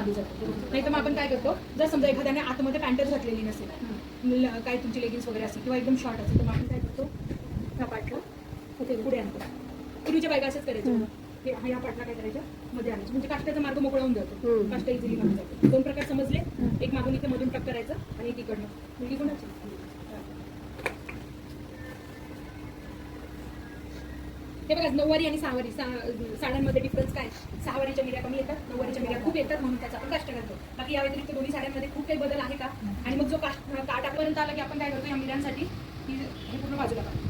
मागे जातो नाही तर मग आपण काय करतो जर समजा एखाद्याने आतमध्ये पॅन्टर घातलेली नसेल काय तुमची लेगिन्स वगैरे असेल किंवा एकदम शॉर्ट असेल तर मग आपण काय करतो ह्या पाठला ते पुढे आणतो. पूर्वीच्या बायका असंच करायचं या ह्या पाठला काय करायचं मध्ये आणायचं. म्हणजे काष्टाचा मार्ग मोकळा होऊन जातो. काष्टा इझिली मागे जातो. दोन प्रकार समजले एक मागून इथे मधून टक करायचं आणि एक इकडनं. मुलगी कोणाची? हे बघा नऊवारी आणि सहावारी सा- साड्यांमध्ये डिफरन्स काय? सहावारीच्या मिऱ्या कमी येतात नऊवारीच्या मिऱ्या खूप येतात म्हणून त्याचा आपण काष्ट करतो. बाकी या व्यतिरिक्त दोन्ही साड्यांमध्ये खूप काही बदल आहे का? आणि मग जो काष्ट काटापर्यंत आला की आपण काय करतो या मिऱ्यांसाठी? की हे पूर्ण बाजूला काढतो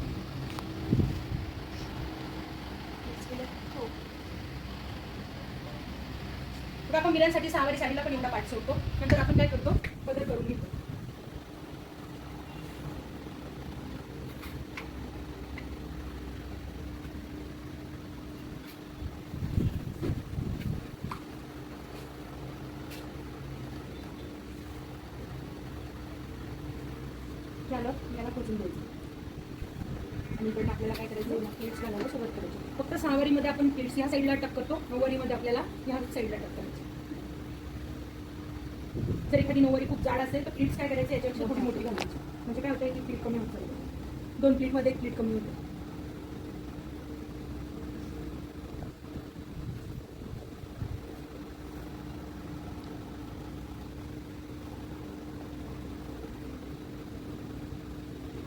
हो. आपण मिऱ्यांसाठी सहावारी साडीला पण एवढा पाठ सोडतो. नंतर आपण काय करतो? बदल करून घेतो झालं याला खोचून द्यायचं. आणि इकडे आपल्याला काय करायचं प्लेट्स घालायला सुरुवात करायची. फक्त सहावारीमध्ये आपण प्लेट्स ह्या साईडला टक करतो नऊवारीमध्ये आपल्याला ह्या साईडला टक करायची. जर एखादी नऊवारी खूप जाड असेल तर प्लेट्स काय करायचे याच्यापेक्षा थोडी मोठी घालायची. म्हणजे काय होतं की प्लीट कमी होत दोन प्लीटमध्ये एक प्लीट कमी होते.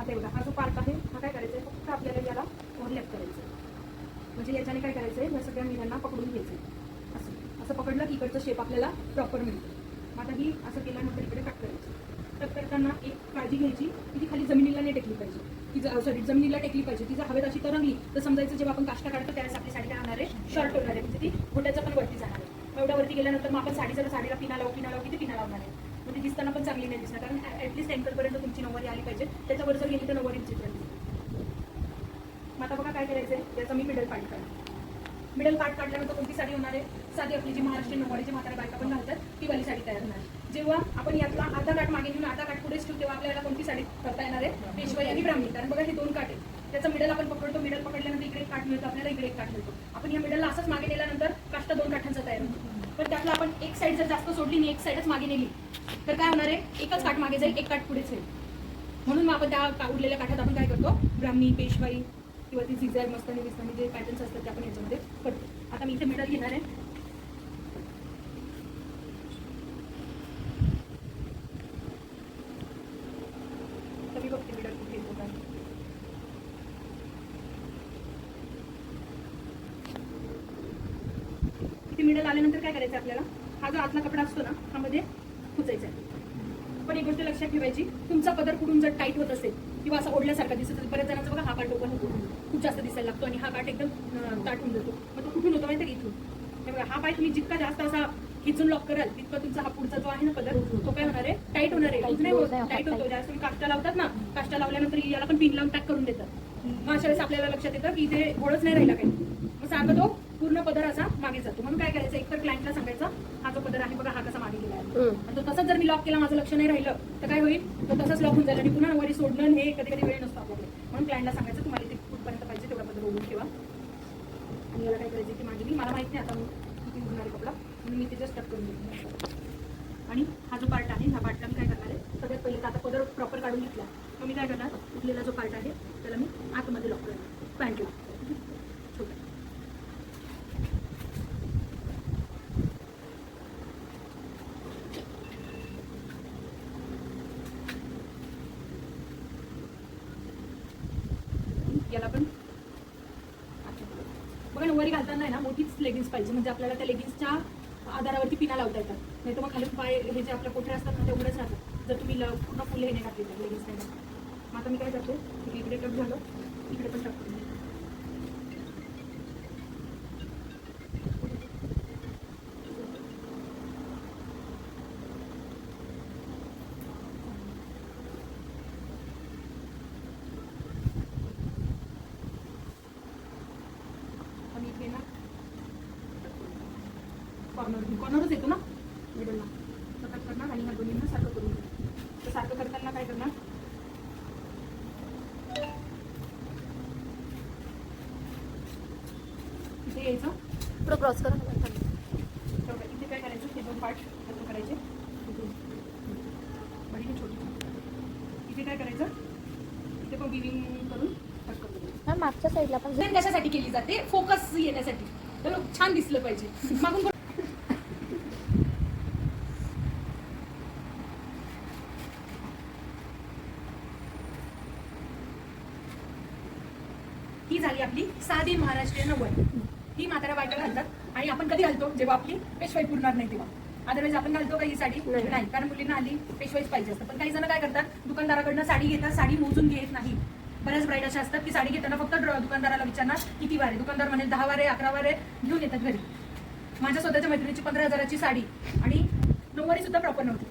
आता एवढा. हा जो पार्ट आहे हा काय करायचा आहे फक्त आपल्याला याला ओव्हरलॅप करायचं आहे. म्हणजे याच्याने काय करायचं आहे या सगळ्या मिरांना पकडून घ्यायचं आहे. असं. असं पकडलं की इकडचं शेप आपल्याला प्रॉपर मिळतं. मग आता ही असं केल्यानंतर इकडे कट करायचं. कट करताना एक काळजी घ्यायची की ती खाली जमिनीला नाही टेकली पाहिजे. ती सॉरी जमिनीला टेकली पाहिजे. ती जर हवेत अशी तरंगली तर समजायचं जेव्हा आपण काष्टा काढतो त्यावेळेस आपली साडी काय होणार आहे? शॉर्ट होणार आहे. म्हणजे ती घोट्याचं पण वरती जाणार आहे. एवढ्या वरती गेल्यानंतर मग आपण साडी जर साडीला पिना लावू पिना लावू किती पिना लावणार आहे? म्हणजे दिसताना पण चांगली नाही दिसणार. कारण ऍटलीस्ट अँकलपर्यंत तुमची नऊवारी आली पाहिजे. त्याच्यावर जर गेली तर नऊवारी चित्र मग आता बघा काय करायचंय? याचा मी मिडल पार्ट काढतो मिडल पार्ट काढल्यानंतर कोणती साडी होणार आहे? साधी आपली जी महाराष्ट्रीयन नऊवारीची म्हाताऱ्या बायका पण घालतात ती वाली साडी तयार होणार. आहे. जेव्हा आपण यातला अर्धा काठ मागे घेऊन अर्धा काठ पुढेच ठेवू तेव्हा आपल्याला कोणती साडी करता येणार आहे? पेशवाई आणि ब्राह्मणी. कारण बघा हे दोन काठ आहे त्याचा मिडल आपण पकडतो मिडल पकडल्यानंतर इकडे एक काठ मिळतो आपल्याला इकडे एक काठ मिळतो. आपण या मिडलला असंच मागे नेल्यानंतर काष्ट दोन काठांचा तयार होतो. पण त्यातला आपण एक साईड जर जास्त सोडली आणि एक साईडच मागे नेली तर काय होणार आहे? एकच काठ मागे जाईल एक काठ पुढेच जाईल. म्हणून मग आपण त्या उरलेल्या काठात आपण काय करतो? ब्राह्मी पेशवाई किंवा ती झिगझॅग मस्तानी बिस्तानी जे पॅटर्न्स असतात ते आपण याच्यामध्ये करतो. आता मी इथे मिडल घेणार आहे. बघते मिडल मिडल आल्यानंतर काय करायचं आपल्याला? हा जो आतला कपडा असतो ना हा मध्ये खुचायचा आहे पण एक गोष्ट लक्षात ठेवायची तुमचा पदर कुठून जर टाईट होत असेल किंवा असा ओढल्यासारखा दिसत असेल बऱ्याच जणांचा बघा हा पार्ट ओपन होतो खूप जास्त दिसायला लागतो आणि हा पार्ट एकदम अं, ताट होऊन जातो. मग तो कुठून होतो माहिती इथून? हे बघा हा पाय तुम्ही जितका जास्त असा खिचून लॉक कराल तितका तुमचा हा पुढचा जो आहे ना पदर तो काय होणार आहे? टाईट होणार आहे. नाही टाईट होतो. ज्यावेळेस तुम्ही काष्टा लावतात ना काष्टा लावल्यानंतर याला पण पिन लावून पॅक करून देतात. मग अशा वेळेस आपल्याला लक्षात येतं की इथे घोडच नाही राहिला काही. मग सारखा तो पूर्ण पदर असा मागे जातो. म्हणून काय करायचं? एकतर क्लायंटला सांगायचं हा जो पदर आहे बघा हा कसा मागे गेला आहे. आणि तो तसंच जर मी लॉक केला माझं लक्ष नाही राहिलं तर काय होईल? तो तसंच लॉक होऊन जाईल आणि पुन्हा नववारी सोडणं हे कधी कधी वेळ नसतो आपल्याकडे. म्हणून क्लायंटला सांगायचं तुम्हाला इथे कुठपर्यंत पाहिजे तेवढा पदर ओढून ठेवा. आणि याला काय करायचं की माझी मी मला माहीत नाही आता मी किती उडणार आहे कपडा म्हणून मी ते जस्ट कट करून घेतला. आणि हा जो पार्ट आहे ह्या पार्टला मी काय करणार आहे? सगळ्यात पहिले तर आता पदर प्रॉपर काढून घेतला. मग मी काय करणार? उठलेला जो पार्ट आहे त्याला मी आतमध्ये लॉक करणार पॅन्टला छोटा याला पण. बघा नऊवारी घालताना आहे ना मोठीच लेगिन्स पाहिजे. म्हणजे आपल्याला त्या लेगिन्सच्या आधारावरती पिना लावता येतात. नाही तर मग खाली पाय हे जे आपल्या कोठे असतात ना ते उघडच राहतात. जर तुम्ही पूर्ण फुले हे नाही घातले तर लेगिन्स नाही मग आता मी काय करते? इकडे टक झालं. इकडे पण टक करून घेते. आणि इथे ना कॉर्नर कॉर्नरच येतो ना? मिडलला तर कट करणार आणि ह्या दोन्हींना सारखं करून घेणार तर सारखं करताना काय करणार? इथे यायचं. पुढं क्रॉस करा. तेवढं इथे काय करायचं? हे दोन पार्ट करायचे. इथे. इथे काय करायचं? इथे पण विविंग करून कट करून द्यायचं. मागच्या साईडला पण कशासाठी केली जाते? फोकस येण्यासाठी. तर छान दिसलं पाहिजे. मागून आपली साधी महाराष्ट्रीयन नव्वद ही म्हातारा बायका घालतात. आणि आपण कधी घालतो? जेव्हा आपली पेशवाई पुरणार नाही तेव्हा. अदरवाईज आपण घालतो का ही साडी? नाही. कारण मुलींना आली पेशवाईच पाहिजे असतं. पण काही जण काय करतात? दुकानदाराकडनं साडी घेतात. साडी मोजून घेत नाही. बऱ्याच ब्राईड अशा असतात की साडी घेताना फक्त ड्र- दुकानदाराला विचारणार किती वारे? दुकानदार म्हणेल दहा वारे अकरा वारे घेऊन येतात घरी. माझ्या स्वतःच्या मैत्रिणीची पंधरा हजाराची साडी. आणि नऊवारी सुद्धा प्रॉपर नव्हती.